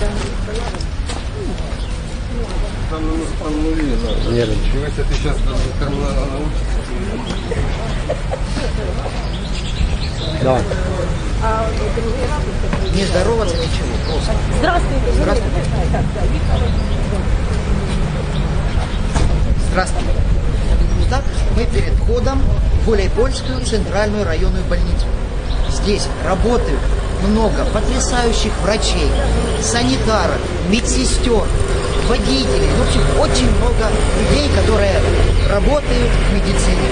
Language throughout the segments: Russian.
Там, там ну, видно. Нервничаю. Если ты сейчас терминала научишься, Давай. Не здороваться ничего, просто. Здравствуйте. Здравствуйте. Здравствуйте. Итак, мы перед входом в Гуляйпольскую центральную районную больницу. Здесь работают много потрясающих врачей, санитаров, медсестер, водителей. В общем, очень много людей, которые работают в медицине.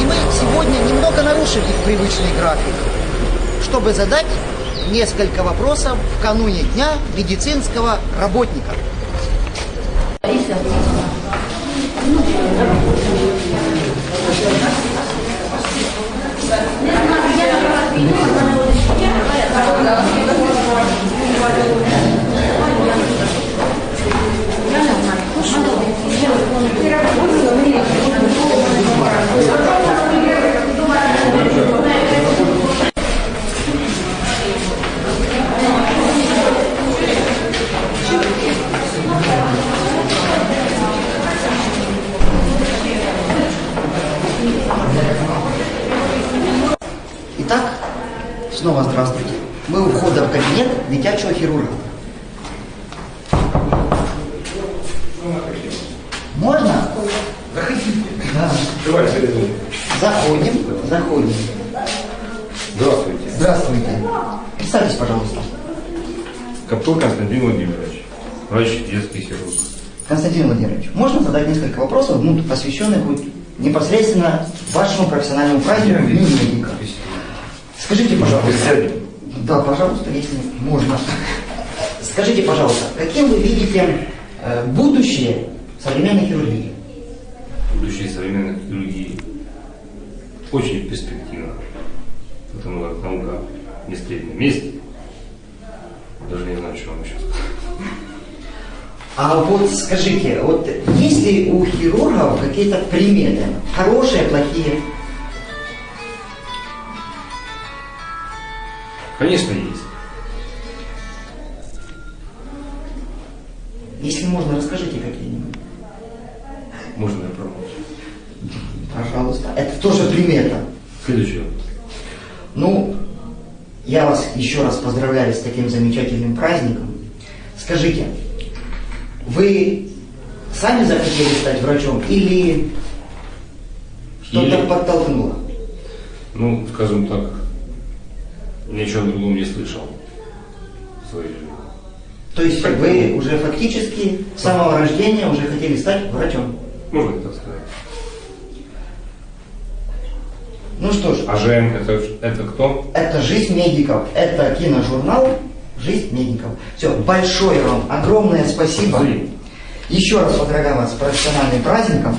И мы сегодня немного нарушим их привычный график, чтобы задать несколько вопросов в кануне Дня медицинского работника. Итак, 가지고 кабинет дитячего хирурга. Можно? заходите. Да. Давай, Сережа. Заходим, заходим. Здравствуйте. Здравствуйте. Представьтесь, пожалуйста. Коптур Константин Владимирович. Врач детский хирург. Константин Владимирович, можно задать несколько вопросов, ну, посвященных вот непосредственно вашему профессиональному празднику Дню медика? Скажите, пожалуйста. Да, пожалуйста, если можно. Скажите, пожалуйста, каким вы видите э, будущее современной хирургии? Будущее современной хирургии очень перспективно. Потому как наука не стоит на месте. Даже не знаю, что вам еще сказать. А вот скажите, вот есть ли у хирургов какие-то приметы? Хорошие, плохие? Конечно, есть. Если можно, расскажите какие-нибудь. Можно я промолчу. Пожалуйста. Это тоже примета. Вопрос. Ну, я вас еще раз поздравляю с таким замечательным праздником. Скажите, вы сами захотели стать врачом или что-то Или- подтолкнуло? Ну, скажем так, ни о чем другом не слышал в своей жизни. То есть вы уже фактически с самого рождения уже хотели стать врачом? Можно так сказать. Ну что ж, А ЖМ это, это кто? это «Жизнь медиков», это киножурнал «Жизнь медиков». Все, большое вам, огромное спасибо. Взаимно. Еще раз поздравляю вас с профессиональным праздником.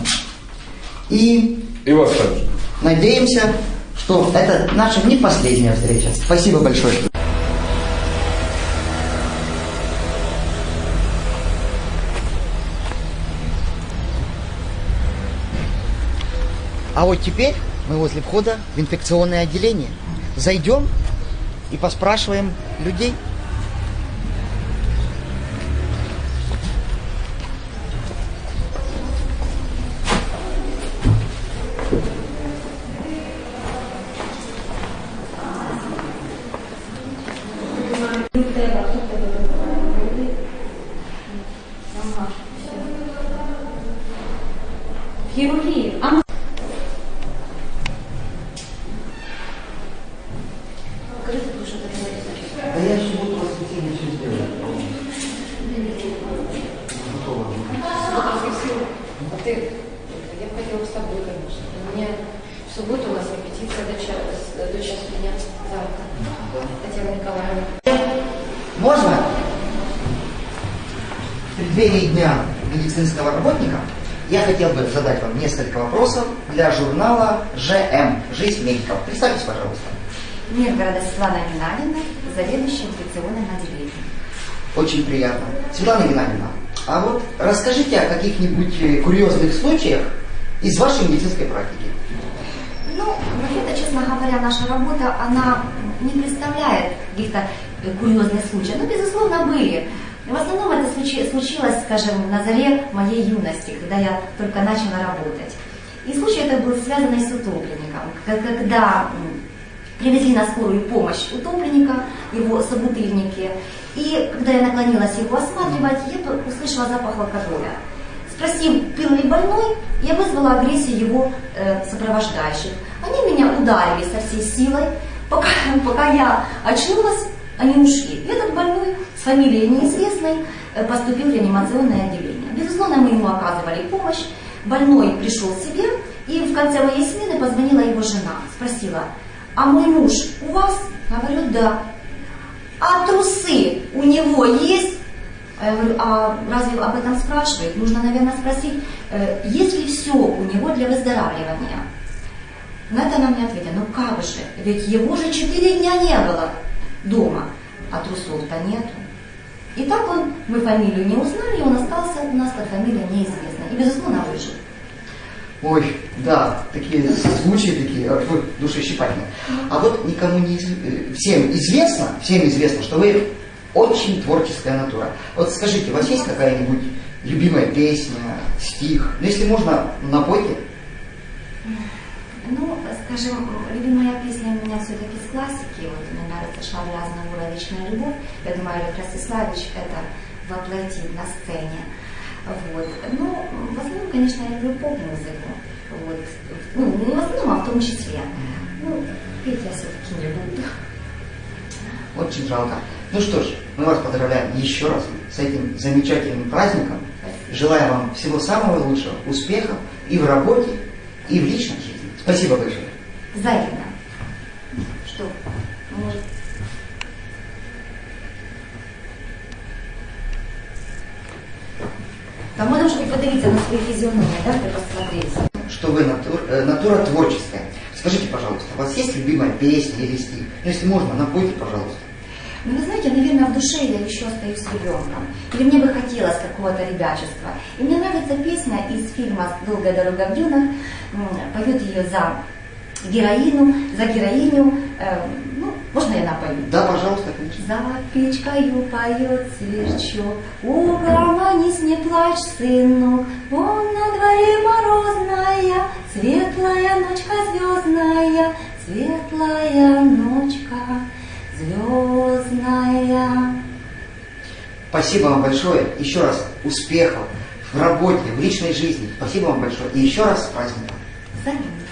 И И вас также. надеемся, что это наша не последняя встреча. Спасибо большое. А вот теперь мы возле входа в инфекционное отделение. Зайдем и поспрашиваем людей. Меня в субботу у нас репетиция до часа, до часу дня завтра. Татьяна Николаевна. Можно? В преддверии Дня медицинского работника я хотел бы задать вам несколько вопросов для журнала ЖМ «Жизнь медиков». Представьтесь, пожалуйста. Миргорода Светлана Геннадьевна, заведующая инфекционным отделением. Очень приятно. Светлана Геннадьевна, а вот расскажите о каких-нибудь э, курьезных случаях из вашей медицинской практики. Ну, вообще-то, честно говоря, наша работа, она не представляет каких-то курьезных случаев. Ну, безусловно, были. В основном это случи- случилось, скажем, на заре моей юности, когда я только начала работать. И случай это был связанный с утопленником. Когда привезли на скорую помощь утопленника, его собутыльники, и когда я наклонилась его осматривать, я услышала запах алкоголя. Спросив, пил ли больной, я вызвала агрессию его э, сопровождающих. Они меня ударили со всей силой, пока, пока я очнулась, они ушли. И этот больной с фамилией неизвестной э, поступил в реанимационное отделение. Безусловно, мы ему оказывали помощь. Больной пришел в себе, и в конце моей смены позвонила его жена, спросила, а мой муж у вас? Говорю, да. А трусы у него есть? А Я говорю, а разве об этом спрашивают? Нужно, наверное, спросить, э, есть ли все у него для выздоравливания. На это она мне ответила, ну как же, ведь его же четыре дня не было дома, а трусов-то нету. И так он, мы фамилию не узнали, и он остался у нас под фамилией неизвестной. И, безусловно, выжил. Ой, да, такие случаи такие э, фу, душещипательные. А вот никому не э, всем известно, всем известно, что вы очень творческая натура. Вот скажите, у вас есть какая-нибудь любимая песня, стих? Ну, если можно, напойте. Ну, скажем, любимая песня у меня все-таки с классики. Вот мне нравится Шарля Азнавура «Вечная любовь». Я думаю, Олег Ростиславович это воплотит на сцене. Вот. Ну, в основном, конечно, я люблю поп-музыку. Вот. Ну, не в основном, а в том числе. Ну, петь я все-таки не буду. Очень жалко. Ну что ж, мы вас поздравляем еще раз с этим замечательным праздником. Желаю вам всего самого лучшего, успехов и в работе, и в личной жизни. Спасибо большое. Взаимно. Что? Может, Та можна ж подивитися на свої фізіономії, так, і посмотреть. Что вы натур- э, натура творческая. Скажите, пожалуйста, у вас есть любимая песня или стих? Ну, если можно, напойте, пожалуйста. Ну, вы знаете, наверное, в душе я еще остаюсь ребенком. Или мне бы хотелось какого-то ребячества. И мне нравится песня из фильма «Долгая дорога в дюнах». М, Поет ее за героиню, за героиню. Э, ну, можно я напою? Да, пожалуйста, конечно. За печкою поет сверчок, Угомонись, не плачь, сынок, Вон на дворе морозная, Светлая ночка звездная, Светлая ночка звездная. Спасибо вам большое. Еще раз успехов в работе, в личной жизни. Спасибо вам большое. И еще раз с праздником. Взаимно.